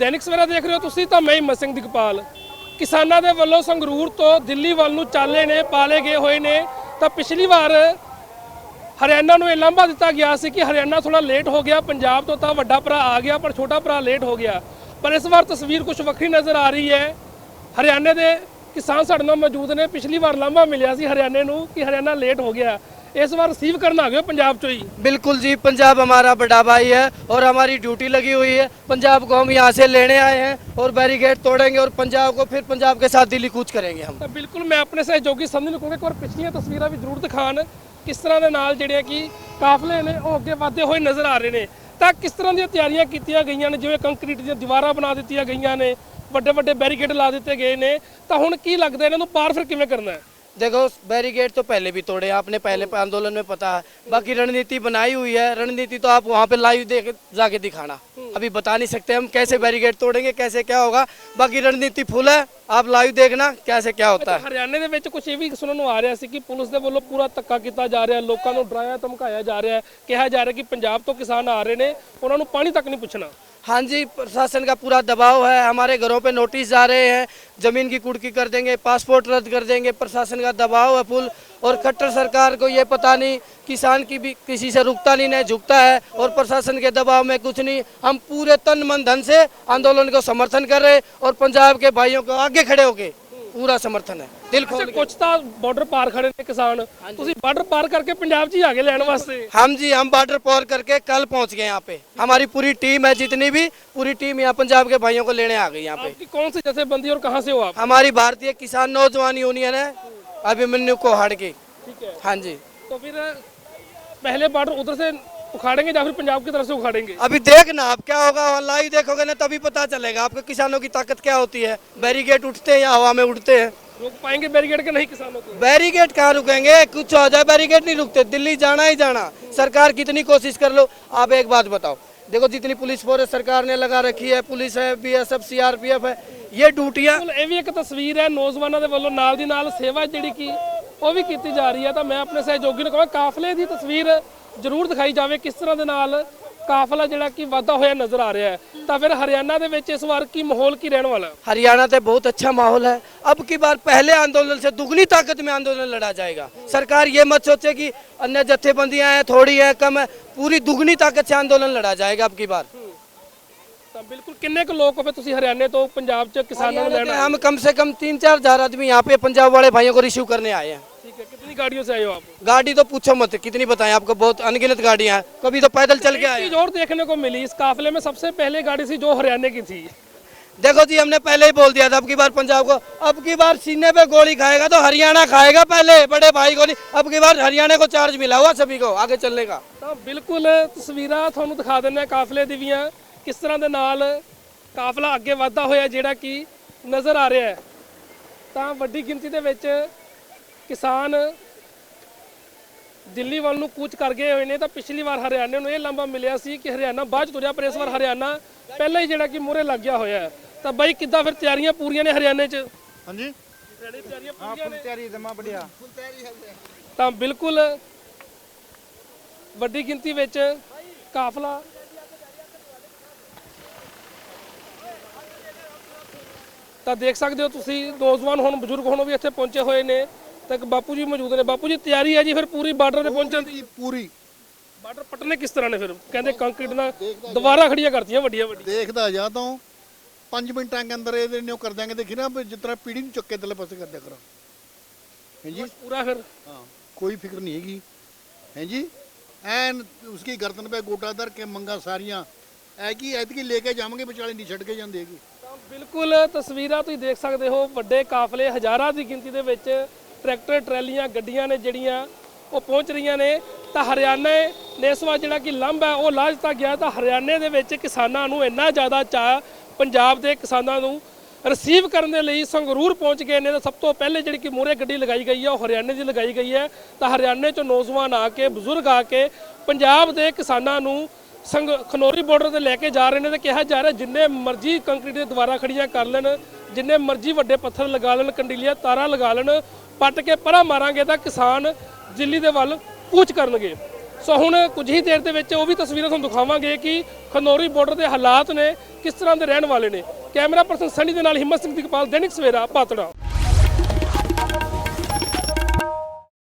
ਦੈਨਿਕ ਸਵੇਰਾ ਦੇਖ ਰਹੇ ਹੋ ਤੁਸੀਂ ਤਾਂ ਮੈਂ ਹਿੰਮਤ ਸਿੰਘ ਦਿਗਪਾਲ। ਕਿਸਾਨਾਂ ਦੇ ਵੱਲੋਂ ਸੰਗਰੂਰ ਤੋਂ ਦਿੱਲੀ ਵੱਲ ਨੂੰ ਚਾਲੇ ਨੇ, ਪਾਲੇ ਗਏ ਹੋਏ ਨੇ। ਤਾਂ ਪਿਛਲੀ ਵਾਰ ਹਰਿਆਣਾ ਨੂੰ ਇਹ ਲਾਂਭਾ ਦਿੱਤਾ ਗਿਆ ਸੀ ਕਿ ਹਰਿਆਣਾ ਥੋੜਾ ਲੇਟ ਹੋ ਗਿਆ, ਪੰਜਾਬ ਤੋਂ ਤਾਂ ਵੱਡਾ ਭਰਾ ਆ ਗਿਆ, ਪਰ ਛੋਟਾ ਭਰਾ ਲੇਟ ਹੋ ਗਿਆ। ਪਰ ਇਸ ਵਾਰ ਤਸਵੀਰ ਕੁਝ ਵੱਖਰੀ ਨਜ਼ਰ ਆ ਰਹੀ ਹੈ। ਹਰਿਆਣੇ ਦੇ ਕਿਸਾਨ ਸਾਡੇ ਨਾਲ ਮੌਜੂਦ ਨੇ। ਪਿਛਲੀ ਵਾਰ ਲਾਂਭਾ ਮਿਲਿਆ ਸੀ ਹਰਿਆਣੇ ਨੂੰ ਕਿ ਹਰਿਆਣਾ ਲੇਟ ਹੋ ਗਿਆ। ਇਸ ਵਾਰ ਰਿਸੀਵ ਕਰਨ ਆ ਗਏ ਹੋ ਪੰਜਾਬ ਚੋਂ ਹੀ बिल्कुल जी पंजाब हमारा बड़ा भाई है और हमारी ड्यूटी लगी हुई है पंजाब को हम यहाँ से लेने आए हैं और बैरिकेड तोड़ेंगे और पंजाब को फिर पंजाब के साथ दिल्ली कूच करेंगे हम ਤਾਂ ਬਿਲਕੁਲ ਮੈਂ ਆਪਣੇ ਸਹਿਯੋਗੀ ਸਮਝ ਨੂੰ ਕਹੂੰਗਾ ਇੱਕ ਵਾਰ ਪਿਛਲੀਆਂ ਤਸਵੀਰਾਂ ਵੀ ਜ਼ਰੂਰ ਦਿਖਾਣ ਕਿਸ ਤਰ੍ਹਾਂ ਦੇ ਨਾਲ ਜਿਹੜੇ ਕਿ ਕਾਫਲੇ ਨੇ ਉਹ ਅੱਗੇ ਵਧਦੇ ਹੋਏ ਨਜ਼ਰ ਆ ਰਹੇ ਨੇ ਤਾਂ ਕਿਸ ਤਰ੍ਹਾਂ ਦੀਆਂ ਤਿਆਰੀਆਂ ਕੀਤੀਆਂ ਗਈਆਂ ਨੇ ਜਿਵੇਂ ਕੰਕਰੀਟ ਦੀਆਂ ਦੀਵਾਰਾਂ ਬਣਾ ਦਿੱਤੀਆਂ ਗਈਆਂ ਨੇ ਵੱਡੇ ਵੱਡੇ ਬੈਰੀਕੇਡ ਲਾ ਦਿੱਤੇ ਗਏ ਨੇ ਤਾਂ ਹੁਣ ਕੀ ਲੱਗਦਾ ਇਹਨਾਂ ਨੂੰ ਪਾਰ ਫਿਰ ਕਿਵੇਂ ਕਰਨਾ ਹੈ देखो बैरिकेड तो पहले भी तोड़े आपने पहले आंदोलन में पता है बाकी रणनीति बनाई हुई है रणनीति तो आप वहाँ पे लाइव देख जाके दिखाना अभी बता नहीं सकते हम कैसे बैरिकेड तोड़ेंगे कैसे क्या होगा बाकी रणनीति फुल है आप लाइव देखना कैसे क्या होता है ਹਰਿਆਣੇ ਦੇ ਵਿੱਚ ਕੁਝ ਇਹ ਵੀ ਸੁਣਨ ਨੂੰ ਆ ਰਿਹਾ ਸੀ ਕਿ ਪੁਲਿਸ ਦੇ ਵੱਲੋਂ ਪੂਰਾ ਧੱਕਾ ਕੀਤਾ ਜਾ ਰਿਹਾ ਲੋਕਾਂ ਨੂੰ ਡਰਾਇਆ ਧਮਕਾਇਆ ਜਾ ਰਿਹਾ ਹੈ ਕਿਹਾ ਜਾ ਰਿਹਾ ਕਿ ਪੰਜਾਬ ਤੋਂ ਕਿਸਾਨ ਆ ਰਹੇ ਨੇ ਉਹਨਾਂ ਨੂੰ ਪਾਣੀ ਤੱਕ ਨਹੀਂ ਪੁੱਛਣਾ हाँ जी, प्रशासन का पूरा दबाव है, हमारे घरों पे नोटिस जा रहे हैं, ज़मीन की कुड़की कर देंगे, पासपोर्ट रद्द कर देंगे, प्रशासन का दबाव है फुल, और खट्टर सरकार को ये पता नहीं, किसान की भी किसी से रुकता नहीं नहीं झुकता है, और प्रशासन के दबाव में कुछ नहीं, हम पूरे तन मन धन से आंदोलन को समर्थन कर रहे और पंजाब के भाइयों को आगे खड़े होके पूरा समर्थन है दिल खोल ਅੱਛਾ ਕੁਝ ਤਾਂ ਬਾਰਡਰ ਪਾਰ ਖੜੇ ਨੇ ਕਿਸਾਨ ਤੁਸੀਂ ਬਾਰਡਰ ਪਾਰ ਕਰਕੇ ਪੰਜਾਬ 'ਚ ਹੀ ਆ ਗਏ ਲੈਣ ਵਾਸਤੇ हम जी हम बॉर्डर पार करके कल पहुंच गए यहाँ पे हमारी पूरी टीम है जितनी भी पूरी टीम यहाँ पंजाब के भाइयों को लेने आ गई यहाँ पे आपकी कौन सी जथेबंदी और कहाँ से हो आप हमारी भारतीय किसान नौजवान यूनियन है अभिमन्यु कोहाड़ की ठीक है हाँ जी तो फिर पहले बॉर्डर उधर से उखाड़ेंगे या फिर पंजाब की तरफ से उखाड़ेंगे अभी देखना आप क्या होगा लाइव देखोगे ना तभी पता चलेगा आपको किसानों की ताकत क्या होती है बैरिकेड उठते हैं या हवा में उड़ते हैं रोक पाएंगे बैरिकेड के नहीं किसानों को बैरिकेड कहाँ रुकेंगे कुछ हो जाए बैरिकेड नहीं रुकते दिल्ली जाना ही जाना सरकार कितनी कोशिश कर लो आप एक बात बताओ देखो जितनी पुलिस फोर्स सरकार ने लगा रखी है पुलिस है बीएसएफ सीआरपीएफ है ये ड्यूटियां ਬਿਲਕੁਲ ਇਹ ਵੀ ਇੱਕ ਤਸਵੀਰ ਹੈ ਨੌਜਵਾਨਾਂ ਦੇ ਵੱਲੋਂ ਨਾਲ ਦੀ ਨਾਲ ਸੇਵਾ ਜਿਹੜੀ ਕਿ ਉਹ ਵੀ ਕੀਤੀ ਜਾ ਰਹੀ ਹੈ ਤਾਂ ਮੈਂ ਆਪਣੇ ਸਹਿਯੋਗੀ ਨੂੰ ਕਹਾਂ ਕਾਫਲੇ ਦੀ ਤਸਵੀਰ ਜ਼ਰੂਰ ਦਿਖਾਈ ਜਾਵੇ ਕਿਸ ਤਰ੍ਹਾਂ ਦੇ ਨਾਲ ਕਾਫਲਾ ਜਿਹੜਾ ਕਿ ਵਾਧਾ ਹੋਇਆ ਨਜ਼ਰ ਆ ਰਿਹਾ ਹੈ ਤਾਂ ਫਿਰ ਹਰਿਆਣਾ ਦੇ ਵਿੱਚ ਇਸ ਵਾਰ ਕੀ ਮਾਹੌਲ ਕੀ ਰਹਿਣ ਵਾਲਾ ਹੈ हरियाणा से बहुत अच्छा माहौल है अब की बार पहले आंदोलन से दुगनी ताकत में आंदोलन लड़ा जाएगा सरकार ये मत सोचे कि अन्य जत्थेबंदियां हैं थोड़ी है कम है पूरी दुगनी ताकत से आंदोलन लड़ा जाएगा अब की बार ਤਾਂ ਬਿਲਕੁਲ ਕਿੰਨੇ ਕੁ ਲੋਕ ਫਿਰ ਤੁਸੀਂ ਹਰਿਆਣੇ ਤੋਂ ਪੰਜਾਬ 'ਚ ਕਿਸਾਨਾਂ ਨੂੰ ਲੈਣਾ हम कम से कम तीन चार हजार आदमी यहाँ पे पंजाब वाले भाइयों को रिसीव करने आए हैं ठीक है कितनी गाड़ियों से आए हो आप गाड़ी तो पूछो मत कितनी बताएं आपको बहुत अनगिनत गाड़ियां हैं कभी तो पैदल चल के एक आए चीज और देखने को मिली इस काफले में सबसे पहले गाड़ी थी जो हरियाणा की थी देखो जी हमने पहले ही बोल दिया था अब की बार पंजाब को अब की बार सीने पे गोली खाएगा तो हरियाणा खाएगा पहले बड़े भाई को नहीं अब की बार हरियाणा को चार्ज मिला हुआ सभी को आगे चलने का ਤਾਂ ਬਿਲਕੁਲ ਤਸਵੀਰਾਂ ਤੁਹਾਨੂੰ ਦਿਖਾ ਦਿੰਦੇ ਹਾਂ ਕਾਫਲੇ ਦੀ ਵੀਆਂ ਕਿਸ ਤਰ੍ਹਾਂ ਦੇ ਨਾਲ ਕਾਫਲਾ ਅੱਗੇ ਵਧਦਾ ਹੋਇਆ ਜਿਹੜਾ ਕਿ ਨਜ਼ਰ ਆ ਰਿਹਾ ਹੈ ਤਾਂ ਵੱਡੀ ਗਿਣਤੀ ਦੇ ਵਿੱਚ ਕਿਸਾਨ ਦਿੱਲੀ ਵੱਲ ਨੂੰ ਕੂਚ ਕਰ ਗਏ ਹੋਏ ਨੇ ਤਾਂ ਪਿਛਲੀ ਵਾਰ ਹਰਿਆਣੇ ਨੂੰ ਇਹ ਲੰਬਾ ਮਿਲਿਆ ਸੀ ਕਿ ਹਰਿਆਣਾ ਬਾਅਦ ਤੁਰਿਆ ਪਰ ਇਸ ਵਾਰ ਹਰਿਆਣਾ ਪਹਿਲਾਂ ਹੀ ਜਿਹੜਾ ਕਿ ਮੂਹਰੇ ਲੱਗ ਗਿਆ ਹੋਇਆ ਹੈ। ਤਾਂ ਬਾਈ ਕਿੱਦਾਂ ਫਿਰ ਤਿਆਰੀਆਂ ਪੂਰੀਆਂ ਨੇ ਹਰਿਆਣੇ 'ਚ? ਹਾਂਜੀ। ਹਰਿਆਣੇ 'ਚ ਤਿਆਰੀਆਂ ਹਾਂ ਪੂਰੀਆਂ ਫੁੱਲ ਨੇ ਤਿਆਰੀ ਜਮਾ ਬੜਿਆ ਤਾਂ ਬਿਲਕੁਲ ਵੱਡੀ ਗਿਣਤੀ ਵਿੱਚ ਕਾਫਲਾ। ਤਾਂ ਦੇਖ ਸਕਦੇ ਹੋ ਤੁਸੀਂ ਨੌਜਵਾਨ ਹੁਣ ਬਜ਼ੁਰਗ ਹੁਣ ਵੀ ਇੱਥੇ ਪਹੁੰਚੇ ਹੋਏ ਨੇ। ਤਾਂ ਬਾਪੂ ਜੀ ਮੌਜੂਦ ਨੇ। ਬਾਪੂ ਜੀ ਤਿਆਰੀ ਹੈ ਜੀ ਫਿਰ ਪੂਰੀ ਬਾਰਡਰ ਤੇ ਪਹੁੰਚਣ ਦੀ। ਪੂਰੀ ਬਾਰਡਰ ਪਟਨੇ ਕਿਸ ਤਰ੍ਹਾਂ ਨੇ ਫਿਰ? ਕਹਿੰਦੇ ਕੰਕਰੀਟ ਨਾਲ ਦੁਬਾਰਾ ਖੜੀਆਂ ਕਰਤੀਆਂ ਵੱਡੀਆਂ ਵੱਡੀਆਂ। ਦੇਖਦਾ ਜਾ ਤਾਂ 5 ਮਿੰਟਾਂ ਦੇ ਅੰਦਰ ਇਹਦੇ ਨਿਓ ਕਰ ਦਾਂਗੇ ਦੇਖੀ ਨਾ ਜਿਸ ਤਰ੍ਹਾਂ ਪੀੜੀ ਨੂੰ ਚੁੱਕੇ ਥੱਲੇ ਪਾਸੇ ਕਰ ਦਿਆ ਕਰਾਂ। ਹਾਂਜੀ ਪੂਰਾ ਫਿਰ। ਹਾਂ ਕੋਈ ਫਿਕਰ ਨਹੀਂ ਹੈਗੀ। ਹਾਂਜੀ ਐਨ ਉਸकी ਗਰਦਨ 'ਤੇ ਗੋਟਾ ਧਰ ਕੇ ਮੰਗਾ ਸਾਰੀਆਂ। ਐ ਕੀ ਐਤਕੀ ਲੈ ਕੇ ਜਾਵਾਂਗੇ ਵਿਚਾਲੇ ਨਹੀਂ ਛੱਡ ਕੇ ਜਾਂਦੇ ਹੈਗੇ। ਬਿਲਕੁਲ ਤਸਵੀਰਾਂ ਤੁਸੀਂ ਦੇਖ ਸਕਦੇ ਹੋ। ਵੱਡੇ ਕਾਫਲੇ ਹਜ਼ਾਰਾਂ ਦੀ ਗਿਣਤੀ ਦੇ ਵਿੱਚ ਟਰੈਕਟਰ, ਟਰੈਲੀਆਂ, ਗੱਡੀਆਂ ਨੇ ਜਿਹੜੀਆਂ ਉਹ ਪਹੁੰਚ ਰਹੀਆਂ ਨੇ। ਤਾਂ ਹਰਿਆਣਾ ਨੇ ਇਸ ਵਾਰ ਜਿਹੜਾ ਕਿ ਲੰਬ ਹੈ, ਉਹ ਲਾ ਦਿੱਤਾ ਗਿਆ। ਤਾਂ ਹਰਿਆਣੇ ਦੇ ਵਿੱਚ ਕਿਸਾਨਾਂ ਨੂੰ ਇੰਨਾ ਜ਼ਿਆਦਾ ਚਾਅ ਪੰਜਾਬ ਦੇ ਕਿਸਾਨਾਂ ਨੂੰ ਰਿਸੀਵ ਕਰਨ ਦੇ ਲਈ ਸੰਗਰੂਰ ਪਹੁੰਚ ਗਏ ਨੇ। ਤਾਂ ਸਭ ਤੋਂ ਪਹਿਲੇ ਜਿਹੜੀ ਕਿ ਮੂਹਰੇ ਗੱਡੀ ਲਗਾਈ ਗਈ ਹੈ, ਉਹ ਹਰਿਆਣੇ ਦੀ ਲਗਾਈ ਗਈ ਹੈ। ਤਾਂ ਹਰਿਆਣੇ ਚੋਂ ਨੌਜਵਾਨ ਆ ਕੇ, ਬਜ਼ੁਰਗ ਆ ਕੇ ਪੰਜਾਬ ਦੇ ਕਿਸਾਨਾਂ ਨੂੰ ਸੰਗ, ਖਨੌਰੀ ਬਾਰਡਰ ਤੇ ਲੈ ਕੇ ਜਾ ਰਹੇ ਨੇ ਤੇ ਕਿਹਾ ਜਾ ਰਿਹਾ ਜਿੰਨੇ ਮਰਜ਼ੀ ਕੰਕਰੀਟ ਦੇ ਦੁਆਰਾ ਖੜੀਆਂ ਕਰ ਲੈਣ। ਜਿੰਨੇ ਮਰਜ਼ੀ ਵੱਡੇ ਪੱਥਰ ਲਗਾ ਲੈਣ, ਕੰਡੀਲੀਆਂ ਤਾਰਾਂ ਲਗਾ ਲੈਣ, ਪੱਟ ਕੇ ਪਰਾਂ ਮਾਰਾਂਗੇ ਤਾਂ ਕਿਸਾਨ ਦਿੱਲੀ ਦੇ ਵੱਲ ਕੂਚ ਕਰਨਗੇ। ਸੋ ਹੁਣ ਕੁਝ ਹੀ ਦੇਰ ਦੇ ਵਿੱਚ ਉਹ ਵੀ ਤਸਵੀਰਾਂ ਤੁਹਾਨੂੰ ਦਿਖਾਵਾਂਗੇ ਕਿ ਖਨੌਰੀ ਬਾਰਡਰ ਦੇ ਹਾਲਾਤ ਨੇ, ਕਿਸ ਤਰ੍ਹਾਂ ਦੇ ਰਹਿਣ ਵਾਲੇ ਨੇ। ਕੈਮਰਾ ਪਰਸਨ ਸਨੀ ਦੇ ਨਾਲ ਹਿੰਮਤ ਸਿੰਘ ਦਿਗਪਾਲ ਦੈਨਿਕ ਸਵੇਰਾ, ਪਾਤੜਾ।